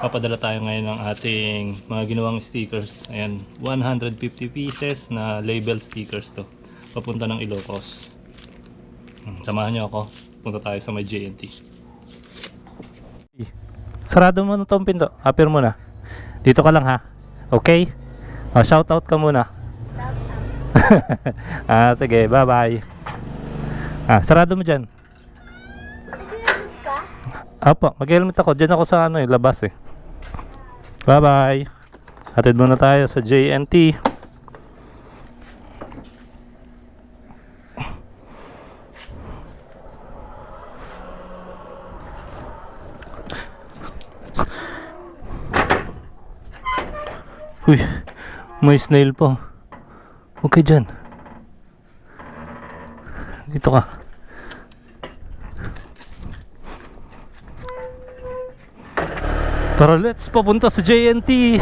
papadala tayo ngayon ng ating mga ginawang stickers. Ayan, 150 pieces na label stickers to. Papunta ng Ilocos. Hmm, Samahan niyo ako. Punta tayo sa may JNT. Sarado mo na tong pinto. Apir mo na. Dito ka lang ha. Okay? Oh, shout out ka muna. ah, sige. Bye-bye. Ah, sarado mo dyan. Apo, mag-helmet ako. Diyan ako sa ano eh, labas eh. Bye-bye. Hatid muna tayo sa JNT. Uy, may snail po. Huwag ka dyan. Dito ka. Tara, let's papunta sa JNT.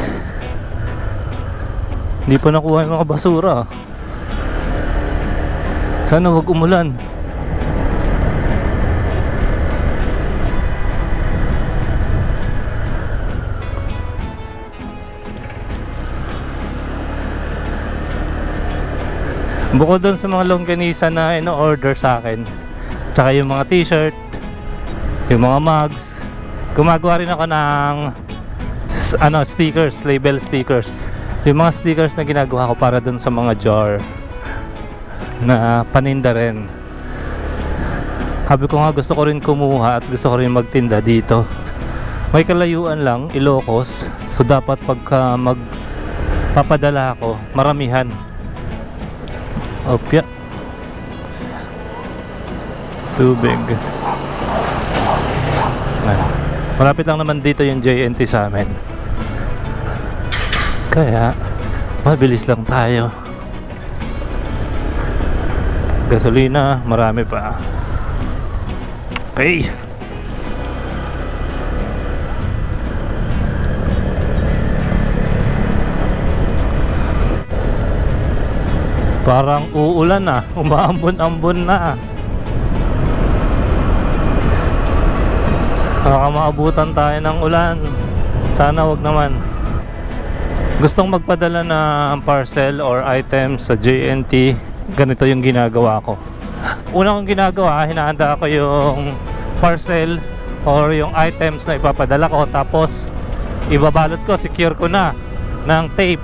Hindi pa nakuha yung mga basura. Sana wag umulan. Bukod doon sa mga longganisa na ino-order sa akin, tsaka yung mga t-shirt, yung mga mugs, gumagawa rin ako ng ano stickers, label stickers. Yung mga stickers na ginagawa ko para dun sa mga jar na paninda rin. Sabi ko nga gusto ko rin kumuha at gusto ko rin magtinda dito. May kalayuan lang, Ilocos. So dapat pagka magpapadala ako, maramihan. Opya. Tubig. Ayan. Malapit lang naman dito yung JNT sa amin. Kaya, mabilis lang tayo. Gasolina, marami pa. Okay. Parang uulan na, umaambon-ambon na. Baka maabutan tayo ng ulan. Sana wag naman. Gustong magpadala ng parcel or items sa JNT. Ganito yung ginagawa ko. Una kong ginagawa, hinahanda ko yung parcel or yung items na ipapadala ko. Tapos, ibabalot ko, secure ko na ng tape.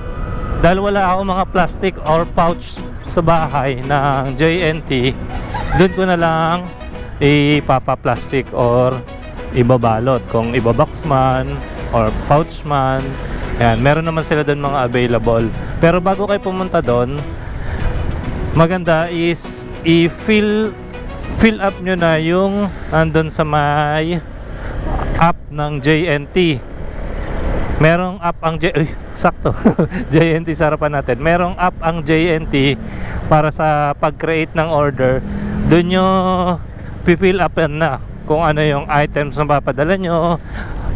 Dahil wala ako mga plastic or pouch sa bahay ng JNT, doon ko na lang ipapa-plastic or ibabalot. Kung ibabox man or pouch man yan, meron naman sila doon mga available. Pero bago kayo pumunta doon maganda is i-fill fill up nyo na yung andon sa may app ng JNT merong app ang J Uy, sakto. JNT sa harapan natin. Merong app ang JNT para sa pag-create ng order. Doon nyo pipill up yan na kung ano yung items na papadala nyo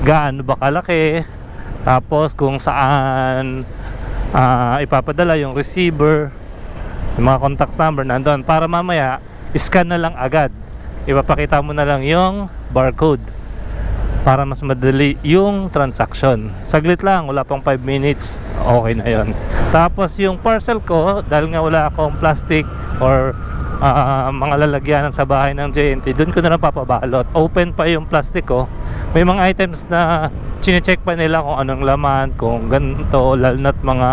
gaano ba kalaki tapos kung saan ah, ipapadala yung receiver yung mga contact number nandun. Para mamaya scan na lang agad. Ipapakita mo na lang yung barcode para mas madali yung transaction. Saglit lang wala pang 5 minutes okay na yon tapos yung parcel ko dahil nga wala akong plastic or ah, mga lalagyanan sa bahay ng JNT doon ko na lang papabalot. Open pa yung plastic ko may mga items na chinecheck pa nila kung anong laman kung ganito lalo na't mga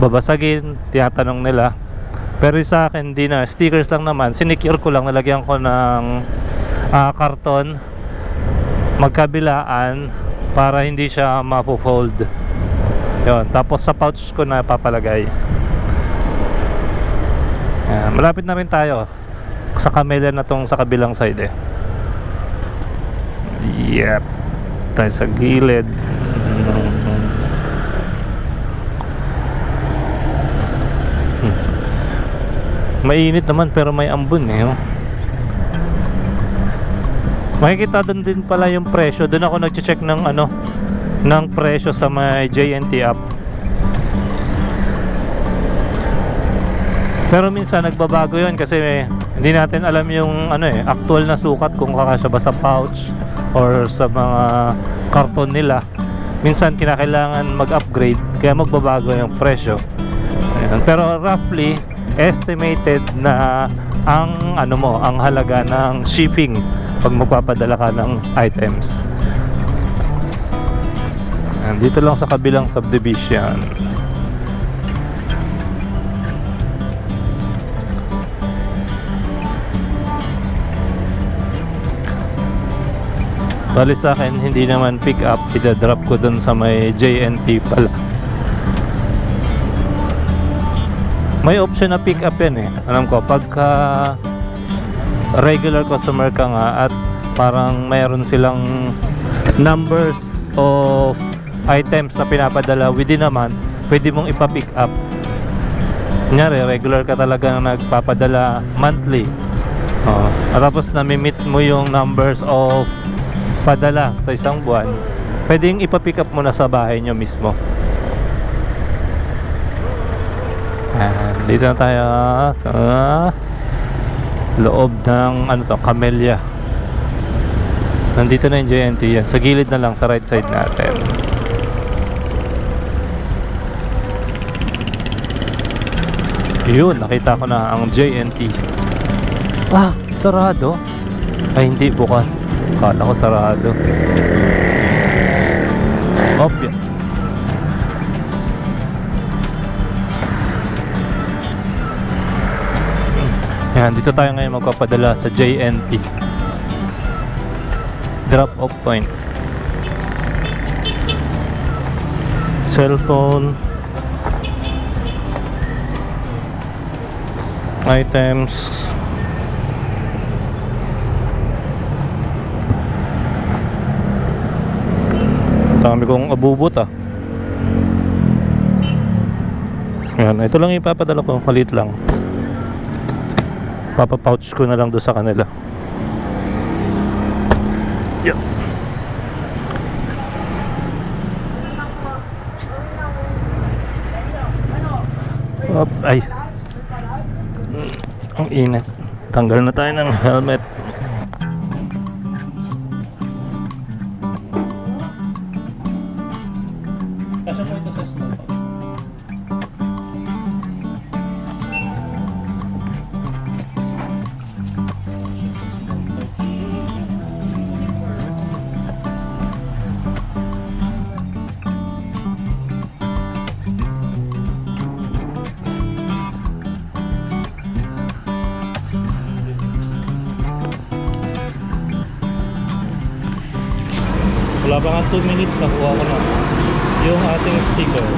babasagin tinatanong nila. Pero sa akin di na. Stickers lang naman. Sinicure ko lang. Nalagyan ko ng ah, karton magkabilaan para hindi siya mapo-fold yun. Tapos sa pouch ko na papalagay Ayan, malapit na rin tayo sa kamela na tong sa kabilang side eh yep tayo sa gilid Hmm. mainit naman pero may ambon eh oh. Makikita doon din pala yung presyo. Doon ako nagche-check ng ano ng presyo sa may JNT app. Pero minsan nagbabago 'yon kasi hindi natin alam yung ano eh, actual na sukat kung kakasya ba sa pouch or sa mga karton nila. minsan kinakailangan mag-upgrade kaya magbabago yung presyo. Ayan. Pero roughly estimated na ang ano mo, ang halaga ng shipping pag magpapadala ka ng items. Ayan, dito lang sa kabilang subdivision. Bali sa akin, hindi naman pick up, ida-drop ko dun sa may JNT pala. May option na pick up yan eh. Alam ko, pagka regular customer ka nga at parang mayroon silang numbers of items na pinapadala within a month, pwede mong ipa-pick up. Kunyari, regular ka talaga na nagpapadala monthly. Oh. At tapos nami-meet mo yung numbers of padala sa isang buwan, pwedeng ipa-pick up mo na sa bahay nyo mismo. Ayan, dito na tayo sa loob ng ano to, Camellia. Nandito na yung JNT yan. Sa gilid na lang, sa right side natin. Yun, nakita ko na ang JNT. Ah, sarado. Ay, hindi, bukas. Kala ko sarado. Op, yan. Yan, dito tayo ngayon magpapadala sa JNT. Drop off point. Cellphone. Items. Dami kong abubot ah. Yan, ito lang ipapadala ko, maliit lang. Papapouch ko na lang doon sa kanila. Yan. Up, ay. Mm, Ang init. Tanggal na tayo ng helmet. Wala pa nga 2 minutes, nakuha ko na yung ating sticker.